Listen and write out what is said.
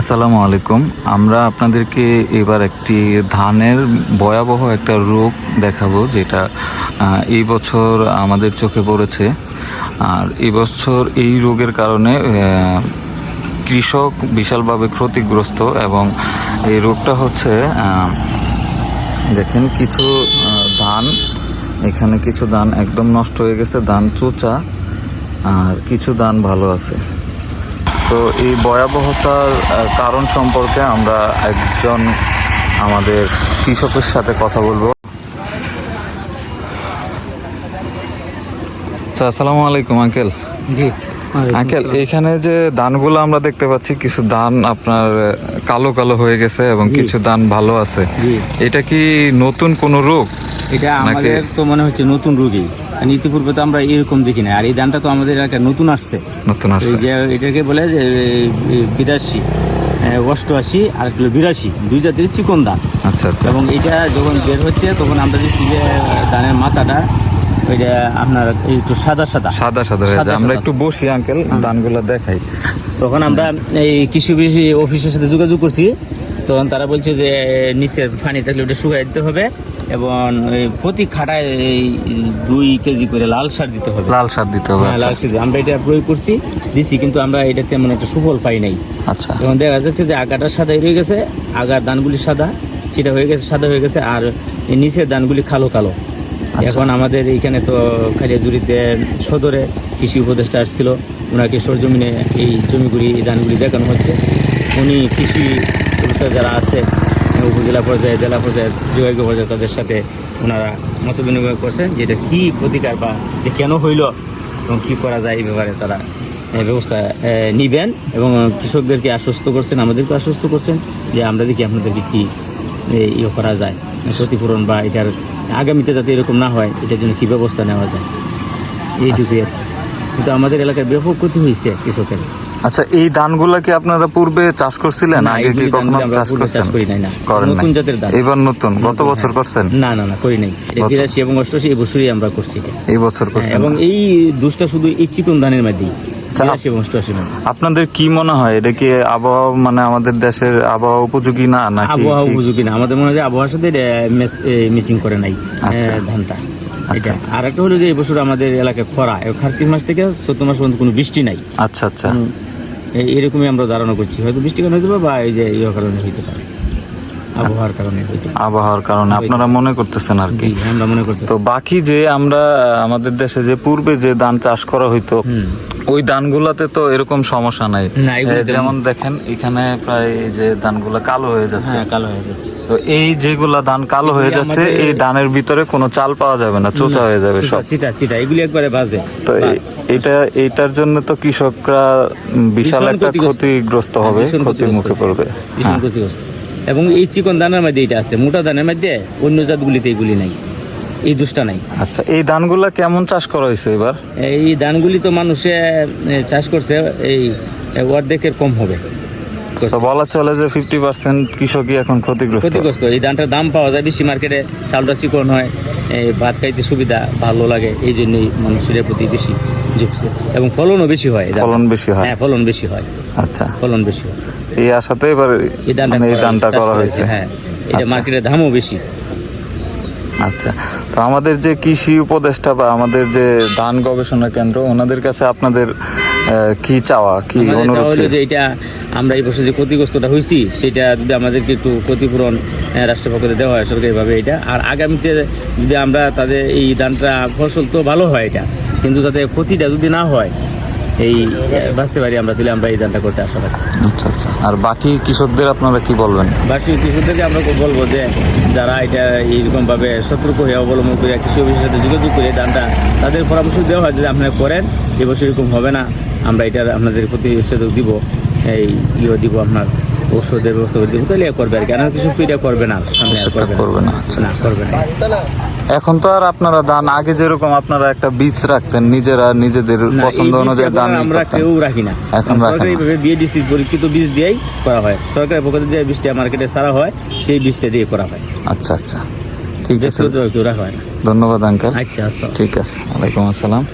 আসসালামু আলাইকুম। আমরা আপনাদেরকে এবার একটি ধানের ভয়াবহ একটা রোগ দেখাবো, যেটা এই বছর আমাদের চোখে পড়েছে। আর এবছর এই রোগের কারণে কৃষক বিশালভাবে ক্ষতিগ্রস্ত এবং এই রোগটা হচ্ছে দেখেন কিছু ধান, এখানে কিছু ধান একদম নষ্ট হয়ে গেছে, ধান চোচা, আর কিছু ধান ভালো আছে। তো এই ভয়াবহতার কারণ সম্পর্কে আমরা একজন আমাদের কৃষকের সাথে কথা বলব। আসসালামু আলাইকুম আঙ্কেল। জি আঙ্কেল এখানে যে ধানগুলো আমরা দেখতে পাচ্ছি কিছু ধান আপনার কালো কালো হয়ে গেছে এবং কিছু ধান ভালো আছে। এটা কি নতুন কোনো রোগ? এটা আমাদের তো মনে হচ্ছে নতুন রোগী ইতিপূর্বে তো আমরা এরকম দেখি না আর এই ধানটা তো আমাদের এলাকায় নতুন আসছে। নতুন আসছে। যে এটাকে বলে যে বিরাশি অষ্টআশি আর কিলো বিরাশি। দুই জাতের চিকন ধান আচ্ছা আচ্ছা। এবং এটা যখন বের হচ্ছে তখন আমরা দেখছি যে ধানের মাথাটা ওইটা আপনার একটু সাদা সাদা। সাদা সাদা হয়ে যায়। আমরা একটু বসি আঙ্কেল ধানগুলো দেখাই। তখন আমরা এই কৃষি অফিসের সাথে যোগাযোগ করছি। তখন তারা বলছে যে নিচের পানি থাকলে ওটা শুকাই দিতে হবে। এবং প্রতি খাটায় এই দুই কেজি করে লাল সার দিতে হবে। লাল সার দিতে হবে হ্যাঁ, আচ্ছা। লাল সার দিতে- আমরা এটা প্রয়োগ করছি দিছি কিন্তু আমরা এটা তেমন একটা সুফল পাই নাই। আচ্ছা। এবং দেখা যাচ্ছে যে আগাটা সাদা রয়ে গেছে আগার দানগুলি সাদা সেটা হয়ে গেছে সাদা হয়ে গেছে আর এই নিচের দানগুলি কালো কালো। আচ্ছা। এখন আমাদের এইখানে তো খালিয়াজুড়িতে সদরে কৃষি উপদেষ্টা আসছিল ওনাকে সরজমিনে এই জমিগুলি এই ধানগুলি দেখানো হচ্ছে। উনি কৃষি উপদেষ্টা যারা আছে উপজেলা পর্যায়ে, জেলা পর্যায়ে, বিভাগীয় পর্যায়ে তাদের সাথে ওনারা মত বিনিময় করছেন যে এটা কী প্রতিকার বা কেন হইল এবং কী করা যায় এই ব্যাপারে তারা ব্যবস্থা নিবেন এবং কৃষকদেরকে আশ্বস্ত করছেন আমাদেরকে আশ্বস্ত করছেন যে আমরা দেখি আপনাদেরকে কী ইয়ে করা যায়, ক্ষতিপূরণ বা এটার আগামীতে যাতে এরকম না হয়, এটার জন্য কী ব্যবস্থা নেওয়া যায়। এইটুকুই আর কিন্তু আমাদের এলাকায় ব্যাপক ক্ষতি হয়েছে কৃষকের। আচ্ছা এই ধানগুলা কি আপনারা পূর্বে চাষ করছিলেন? আগে কি কখনো চাষ করছেন? করি নাই, না। নতুন জাতের ধান। এবার নতুন। গত বছর। করছেন? না না না করি নাই। এটা বিরাশি এবং অষ্টআশি এই বছরই আমরা করছি এটা। এই বছর হ্যাঁ, করছেন। এবং এই দুষ্টা শুধু এই চিকন ধানের মধ্যেই আচ্ছা, আপনাদের কি মনে হয়? এটা কি আবহাওয়া মানে আমাদের দেশের আবহাওয়া উপযোগী না নাকি আবহাওয়া উপযোগী না। আমাদের মনে হয় আবহাওয়ার সাথে ম্যাচিং করে নাই আচ্ছা। ধানটা। এটা আচ্ছা। আর একটা হলো যে এই বছর আমাদের এলাকায় খরা। এবং কার্তিক মাস থেকে চৈত্র মাস পর্যন্ত কোনো বৃষ্টি নাই। আচ্ছা আচ্ছা। এরকমই আমরা ধারণা করছি। হয়তো বৃষ্টি কারণে হতে পারে বা এই যে ইয়ে কারণে হইতে পারে। আবহাওয়ার কারণে আবহাওয়ার কারণে আপনারা মনে করতেছেন আর কি। আমরা মনে করতেছি। তো বাকি যে আমরা আমাদের দেশে যে পূর্বে যে ধান চাষ করা হইতো ওই ধানগুলাতে তো এরকম সমস্যা নাই। যেমন দেখেন এখানে প্রায় যে ধানগুলা কালো হয়ে যাচ্ছে। হ্যাঁ কালো হয়ে যাচ্ছে। তো এই যেগুলা ধান কালো হয়ে যাচ্ছে এই ধানের ভিতরে কোনো চাল পাওয়া যাবে না চোচা হয়ে যাবে সব। চিটা- চিটা এগুলি একবারে বাজে। তো এটা এইটার জন্য তো কৃষকরা বিশাল একটা ক্ষতিগ্রস্ত। ক্ষতিগ্রস্ত হবে ক্ষতির মুখে পড়বে। হ্যাঁ। ক্ষতিগ্রস্ত। এবং এই চিকন দানের মধ্যে এটা আছে মোটা দানের মধ্যে অন্য জাতগুলিতে এগুলি নাই এই দুষ্টা নাই। আচ্ছা এই ধানগুলা কেমন চাষ করা হয়েছে এবার? এই ধানগুলি তো মানুষে চাষ করছে এই অর্ধেকের কম হবে। তো বলা চলে যে ফিফটি পার্সেন্ট কৃষকই এখন ক্ষতিগ্রস্ত। ক্ষতিগ্রস্ত। এই ধানটার দাম পাওয়া যায় বেশি মার্কেটে চালটা চিকন হয় এই ভাত খাইতে সুবিধা ভালো লাগে এই জন্যই মানুষের প্রতি বেশি ঝুঁকছে। এবং ফলনও বেশি হয় ফলন বেশি হয়। হ্যাঁ ফলন বেশি হয়। আচ্ছা। ফলন বেশি হয়। এই আশাতে এবার এই ধানটা মানে করা হয়েছে, হ্যাঁ। এটা আচ্ছা। মার্কেটের দামও বেশি। আচ্ছা। তো আমাদের যে কৃষি উপদেষ্টা বা আমাদের যে ধান গবেষণা কেন্দ্র ওনাদের কাছে আপনাদের কি চাওয়া কি অনুরোধ হলো যে এটা আমরা এই বছর যে ক্ষতিগ্রস্তটা হয়েছি সেটা যদি আমাদেরকে একটু ক্ষতিপূরণ আহ, রাষ্ট্রের পক্ষ থেকে দেওয়া হয় সরকারিভাবে এটা। আর আগামীতে যদি আমরা তাদের এই ধানটা ফসল তো ভালো হয় এটা কিন্তু যাতে ক্ষতিটা যদি না হয় এই বাঁচতে পারি আমরা তাহলে আমরা এই ধানটা করতে আশা করি আচ্ছা আচ্ছা। আর বাকি কৃষকদের আপনারা কি বলবেন? বার্ষিক কৃষকদেরকে আমরা বলব যে যারা এটা এইরকমভাবে সতর্ক হয়ে অবলম্বন করে কৃষি অফিসের সাথে যোগাযোগ করে দানটা তাদের পরামর্শ দেওয়া হয় যদি আপনারা করেন এবছর এরকম হবে না। আমরা এটা আপনাদের প্রতি দিব এই ইয়ে দিব আপনার। ঔষধের ব্যবস্থা করে দিব তাহলে করবে আর কি। আর কৃষক তো এটা করবে না সামনে আর করবে করবে না না আচ্ছা। করবে না। এখন তো আর আপনারা ধান আগে যেরকম আপনারা একটা বীজ রাখতেন নিজেরা নিজেদের পছন্দ অনুযায়ী দান আমরা কেউ রাখি না। এখন রাখেন না। সরকারিভাবে বিএডিসি পরীক্ষিত বীজ দিয়েই করা হয়। সরকারের পক্ষ থেকে যে বীজটা মার্কেটে ছাড়া হয় সেই বীজটা দিয়ে করা হয়। আচ্ছা আচ্ছা। ঠিক আছে। কেউ রাখা হয় না। ধন্যবাদ আঙ্কেল। আচ্ছা আচ্ছা ঠিক আছে ওয়ালাইকুম আসসালাম।